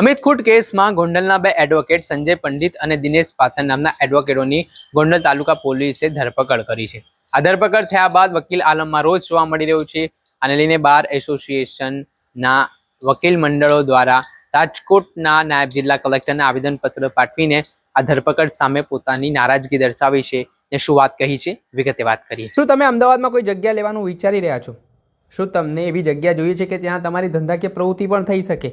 અમિત ખૂટ કેસમાં ગોંડલના બે એડવોકેટ સંજય પંડિત અને દિનેશ પાથર નામના એડવોકેટોની ગોંડલ તાલુકા પોલીસે ધરપકડ કરી છે. આ ધરપકડ થયા બાદ વકીલ આલમમાં રોજ જોવા મળી રહ્યું છે. આને લઈને બાર એસોસિએશનના વકીલ મંડળો દ્વારા રાજકોટના નાયબ જિલ્લા કલેક્ટરને આવેદનપત્ર પાઠવીને આ ધરપકડ સામે પોતાની નારાજગી દર્શાવી છે ને શું વાત કહી છે? વિગતે વાત કરીએ. શું તમે અમદાવાદમાં કોઈ જગ્યા લેવાનું વિચારી રહ્યા છો? શું તમને એવી જગ્યા જોઈએ છે કે ત્યાં તમારી ધંધાકીય પ્રવૃત્તિ પણ થઈ શકે?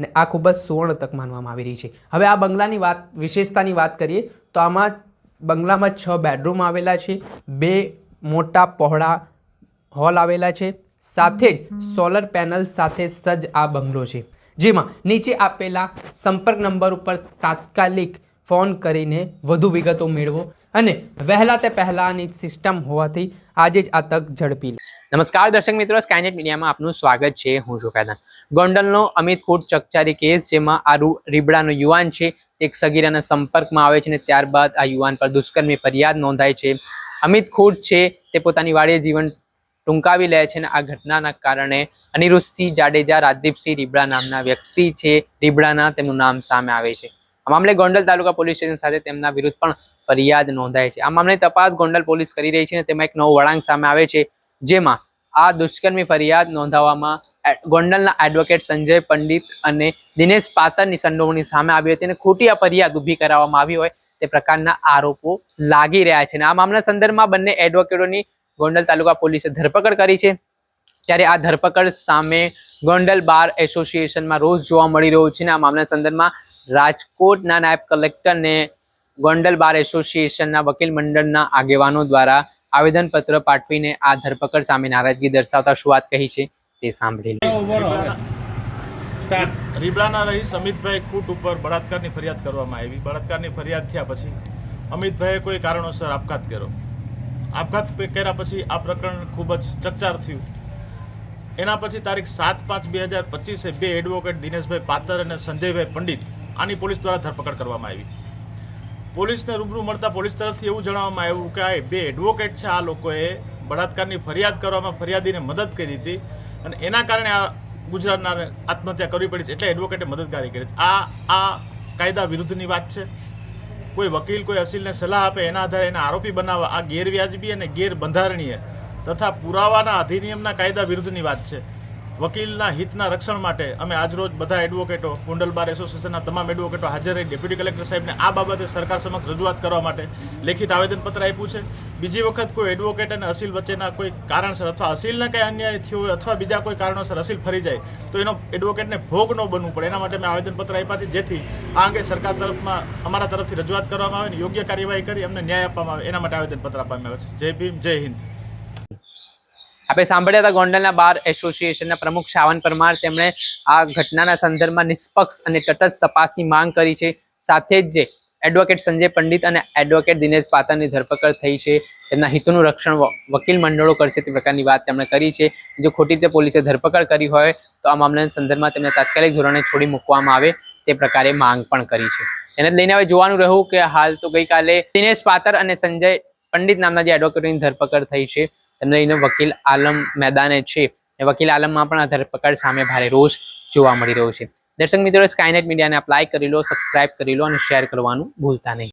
અને આ ખૂબ જ સુવર્ણ તક માનવામાં આવી રહી છે. હવે આ બંગલાની વાત વિશેષતાની વાત કરીએ તો આમાં બંગલામાં છ બેડરૂમ આવેલા છે બે મોટા પહોળા હોલ આવેલા છે સાથે જ સોલર પેનલ સાથે સજ્જ આ બંગલો છે. જેમાં નીચે આપેલા સંપર્ક નંબર ઉપર તાત્કાલિક ફોન કરીને વધુ વિગતો મેળવો. અને વહેલા તે પહેલાંની સિસ્ટમ હોવાથી આજે જ આ તક ઝડપી નમસ્કાર દર્શક મિત્રો સ્કાયનેટ મીડિયામાં આપનું સ્વાગત છે. હું છું ગોંડલનો અમિત ખૂટ ચકચારી કેસ, જેમાં આ રૂ- રીબડાનો યુવાન છે, એક સગીરાના સંપર્કમાં આવે છે અને ત્યારબાદ આ યુવાન પર દુષ્કર્મની ફરિયાદ નોંધાય છે. અમિત ખૂટ છે, તે પોતાની વાડીએ જીવન ટૂંકાવી લે છે અને આ ઘટનાના કારણે અનિરુદ્ધસિંહ જાડેજા, રાજદીપસિંહ રીબડા નામના વ્યક્તિ છે. રીબડાના તેમનું નામ સામે આવે છે. આ મામલે ગોંડલ તાલુકા પોલીસ સ્ટેશન સાથે તેમના વિરુદ્ધ પણ ફરિયાદ નોંધાય છે. આ મામલે તપાસ ગોંડલ પોલીસ કરી રહી છે અને તેમાં એક નવો વળાંક સામે આવે છે, જેમાં આ દુષ્કર્મી ફરિયાદ નોંધાવવામાં ગોંડલના એડવોકેટ સંજય પંડિત અને દિનેશ પાતરની સંડોવણી સામે આવી હતી અને ખોટી આ ફરિયાદ ઊભી કરાવવામાં આવી હોય તે પ્રકારના આરોપો લાગી રહ્યા છે. અને આ મામલા સંદર્ભમાં બંને એડવોકેટોની ગોંડલ તાલુકા પોલીસે ધરપકડ કરી છે. ત્યારે આ ધરપકડ સામે ગોંડલ બાર એસોસિએશનમાં રોજ જોવા મળી રહ્યું છે અને આ મામલા સંદર્ભમાં રાજકોટના નાયબ કલેક્ટરને ગોંડલ બાર એસોસિએશનના વકીલ મંડળના આગેવાનો દ્વારા આવેદનપત્ર પાઠવીને આ ધરપકડ સામે નારાજગી દર્શાવતા શું વાત કહી છે તે સાંભળી રીબડાના રહી સમિતભાઈ ખૂટ ઉપર બળાત્કારની ફરિયાદ કરવામાં આવી. બળાત્કારની ફરિયાદ થયા પછી અમિતભાઈએ કોઈ કારણોસર આપઘાત કર્યો. આપઘાત કર્યા પછી આ પ્રકરણ ખૂબ જ ચકચાર થયું. એના પછી તારીખ સાત પાંચ બે હજાર પચીસે બે એડવોકેટ દિનેશભાઈ પાતર અને સંજયભાઈ પંડિત આની પોલીસ દ્વારા ધરપકડ કરવામાં આવી. પોલીસને રૂબરૂ મળતા પોલીસ તરફથી એવું જણાવવામાં આવ્યું કે આ બે એડવોકેટ છે. આ લોકોએ બળાત્કારની ફરિયાદ કરવામાં ફરિયાદીને મદદ કરી હતી અને એના કારણે આ ગુજરાતના આત્મહત્યા કરવી પડી છે એટલે એડવોકેટે મદદગારી કરી છે. આ આ કાયદા વિરુદ્ધની વાત છે. કોઈ વકીલ, કોઈ અસીલને સલાહ આપે એના આધારે એને આરોપી બનાવવા આ ગેરવ્યાજબી અને ગેરબંધારણીય તથા પુરાવાના અધિનિયમના કાયદા વિરુદ્ધની વાત છે. વકીલના હિતના રક્ષણ માટે અમે આજરોજ બધા એડવોકેટો કુંડલ બાર એસોસિએશનના તમામ એડવોકેટો હાજર રહી ડેપ્યુટી કલેક્ટર સાહેબને આ બાબતે સરકાર સમક્ષ રજૂઆત કરવા માટે લેખિત આવેદનપત્ર આપ્યું છે. બીજી વખત કોઈ એડવોકેટ અને અસીલ વચ્ચેના કોઈ કારણસર અથવા અસીલને કંઈ અન્યાય થયો હોય અથવા બીજા કોઈ કારણોસર અસીલ ફરી જાય, તો એનો એડવોકેટને ભોગ ન બનવું પડે. એના માટે મેં આવેદનપત્ર આપ્યા છે. જેથી આ અંગે સરકાર તરફમાં અમારા તરફથી રજૂઆત કરવામાં આવે અને યોગ્ય કાર્યવાહી કરી અમને ન્યાય આપવામાં આવે. એના માટે આવેદનપત્ર આપવામાં આવે છે. જય ભીમ, જય હિન્દ. આપણે સાંભળ્યા હતા ગોંડલના બાર એસોસિએશનના પ્રમુખ શાવન પરમાર તેમણે આ ઘટનાના સંદર્ભમાં નિષ્પક્ષ અને તટસ્થ તપાસની માંગ કરી છે. સાથે જ જે એડવોકેટ સંજય પંડિત અને એડવોકેટ દિનેશ પાતરની ધરપકડ થઈ છે, તેમના હિતોનું રક્ષણ વકીલ મંડળો કરશે તે પ્રકારની વાત તેમણે કરી છે. જો ખોટી રીતે પોલીસે ધરપકડ કરી હોય, તો આ મામલાના સંદર્ભમાં તેમને તાત્કાલિક ધોરણે છોડી મૂકવામાં આવે તે પ્રકારે માંગ પણ કરી છે. એને લઈને હવે જોવાનું રહ્યું કે હાલ તો ગઈકાલે દિનેશ પાતર અને સંજય પંડિત નામના જે એડવોકેટની ધરપકડ થઈ છે તેમને લઈને વકીલ આલમ મેદાને છે. એ વકીલ આલમમાં પણ આ ધરપકડ સામે ભારે રોષ જોવા મળી રહ્યો છે. દર્શક મિત્રો સ્કાયનેટ મીડિયાને અપ્લાય કરી લો સબસ્ક્રાઇબ કરી લો અને શેર કરવાનું ભૂલતા નહીં.